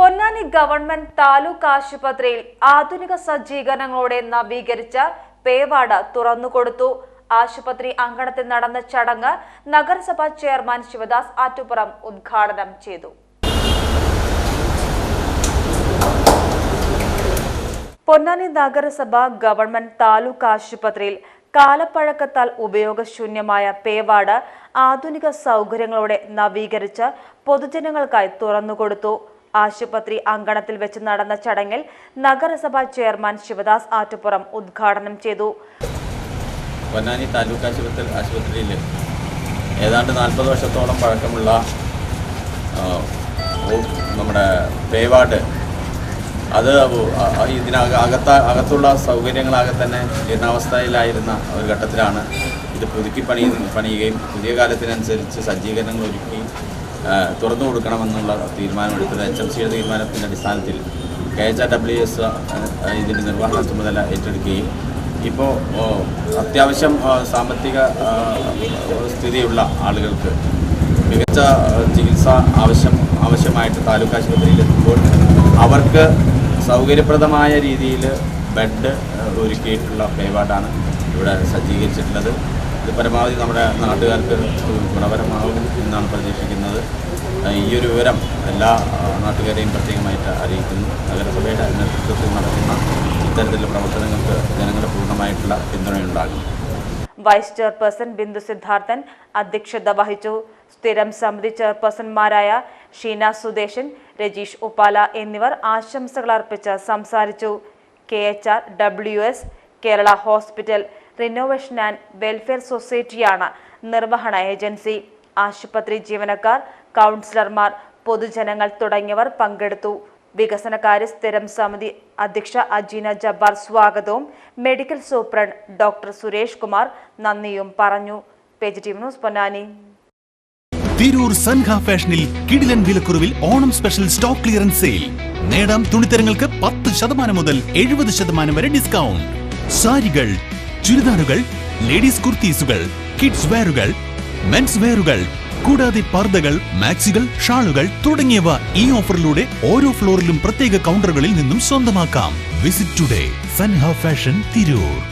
Ponnani government taluk ആശുപത്രിയിൽ ആധുനിക സജ്ജീകരണങ്ങളോടെ നവീകരിച്ച പേവാട തുറന്നുകൊടുത്തു. ആശുപത്രി അങ്കണത്തിൽ നടന്ന ചടങ്ങ് നഗരസഭാ ചെയർമാൻ ശിവദാസ് ആറ്റുപുറം ഉദ്ഘാടനം ചെയ്തു. പൊന്നാനി നഗരസഭ ഗവൺമെന്റ് താലൂക്ക് ആശുപത്രിയിൽ കാലപ്പഴക്കത്താൽ ഉപയോഗശൂന്യമായ പേവാട് ആധുനിക സൗകര്യങ്ങളോടെ നവീകരിച്ച് പൊതുജനങ്ങൾക്കായി തുറന്നുകൊടുത്തു. ആശുപത്രി അങ്കണത്തിൽ വെച്ച് നടന്ന ചടങ്ങിൽ നഗരസഭാ ചെയർമാൻ ശിവദാസ് ആറ്റുപുറം ഉദ്ഘാടനം ചെയ്തു. പൊന്നാനി താലൂക്ക് ആശുപത്രി ആശുപത്രിയിൽ ഏതാണ്ട് നാൽപ്പത് വർഷത്തോളം പഴക്കമുള്ള നമ്മുടെ പേവാർഡ് അത് ഇതിനക അകത്ത അകത്തുള്ള സൗകര്യങ്ങളാകെ തന്നെ ജീർണാവസ്ഥയിലായിരുന്ന ഒരു ഘട്ടത്തിലാണ് ഇത് പുതുക്കി പണി പണിയുകയും പുതിയ കാലത്തിനനുസരിച്ച് സജ്ജീകരണങ്ങൾ ഒരുക്കി ആ, തുറന്നു കൊടുക്കണമെന്നുള്ള തീരുമാനമെടുത്തത് എച്ച് എം സിയുടെ തീരുമാനത്തിന്റെ അടിസ്ഥാനത്തിൽ K H R W S ഇതിന്റെ നിർവഹണ ചുമതല ഏറ്റെടുക്കുകയും ഇപ്പോൾ അത്യാവശ്യം സാമ്പത്തിക സ്ഥിതിയുള്ള ആളുകൾക്ക് മികച്ച ചികിത്സ ആവശ്യം ആവശ്യമായിട്ട് താലൂക്ക് ആശുപത്രിയിൽ എത്തുമ്പോൾ അവർക്ക് സൗകര്യപ്രദമായ രീതിയിൽ ബെഡ് ഒരുക്കിയിട്ടുള്ള പേവാർഡാണ് ഇവിടെ സജ്ജീകരിച്ചിട്ടുള്ളത്. പരമാവധി നമ്മുടെ നാട്ടുകാർക്ക് ഗുണപരമാകും എന്നാണ് പ്രതീക്ഷിക്കുന്നത്. ഈ ഒരു വിവരം എല്ലാ നാട്ടുകാരെയും പ്രത്യേകമായിട്ട് അറിയിക്കുന്നു. നഗരസഭയുടെ നേതൃത്വത്തിൽ നടക്കുന്ന ഇത്തരത്തിലുള്ള പ്രവർത്തനങ്ങൾക്ക് ജനങ്ങളുടെ പൂർണമായിട്ടുള്ള പിന്തുണയുണ്ടാകും. വൈസ് ചെയർപേഴ്സൺ ബിന്ദു സിദ്ധാർത്ഥൻ അധ്യക്ഷത വഹിച്ചു. സ്ഥിരം സമിതി ചെയർപേഴ്സൺമാരായ ഷീന സുദേശൻ രജീഷ് ഉപ്പാല എന്നിവർ ആശംസകൾ അർപ്പിച്ച് സംസാരിച്ചു. K H R W S Kerala hospital renovation and welfare സൊസൈറ്റിയാണ് നിർവഹണ ഏജൻസി. ആശുപത്രി ജീവനക്കാർ കൗൺസിലർമാർ പൊതുജനങ്ങൾ തുടങ്ങിയവർ പങ്കെടുത്തു. വികസനകാര്യ സ്ഥിരം സമിതി അധ്യക്ഷ അജീന ജബ്ബാർ സ്വാഗതവും medical superintendent doctor Suresh Kumar നന്ദിയും പറഞ്ഞു. Page news Ponnani. Tirur Sanha ഫാഷനിൽ കിടിലൻ വിലക്കുറവിൽ Onam special stock clearance sale. നേടാം തുണിത്തരങ്ങൾക്ക് പത്ത് ശതമാനം മുതൽ എഴുപത് ശതമാനം വരെ ഡിസ്കൗണ്ട്. സാരികൾ ചുരിദാറുകൾ ലേഡീസ് കുർത്തീസുകൾ കിഡ്സ് വെയറുകൾ മെൻസ് വെയറുകൾ കൂടാതെ പർദ്ദകൾ മാക്സികൾ ഷാളുകൾ തുടങ്ങിയവ ഈ ഓഫറിലൂടെ ഓരോ ഫ്ലോറിലും പ്രത്യേക കൗണ്ടറുകളിൽ നിന്നും സ്വന്തമാക്കാം. Visit today Sanha fashion Tirur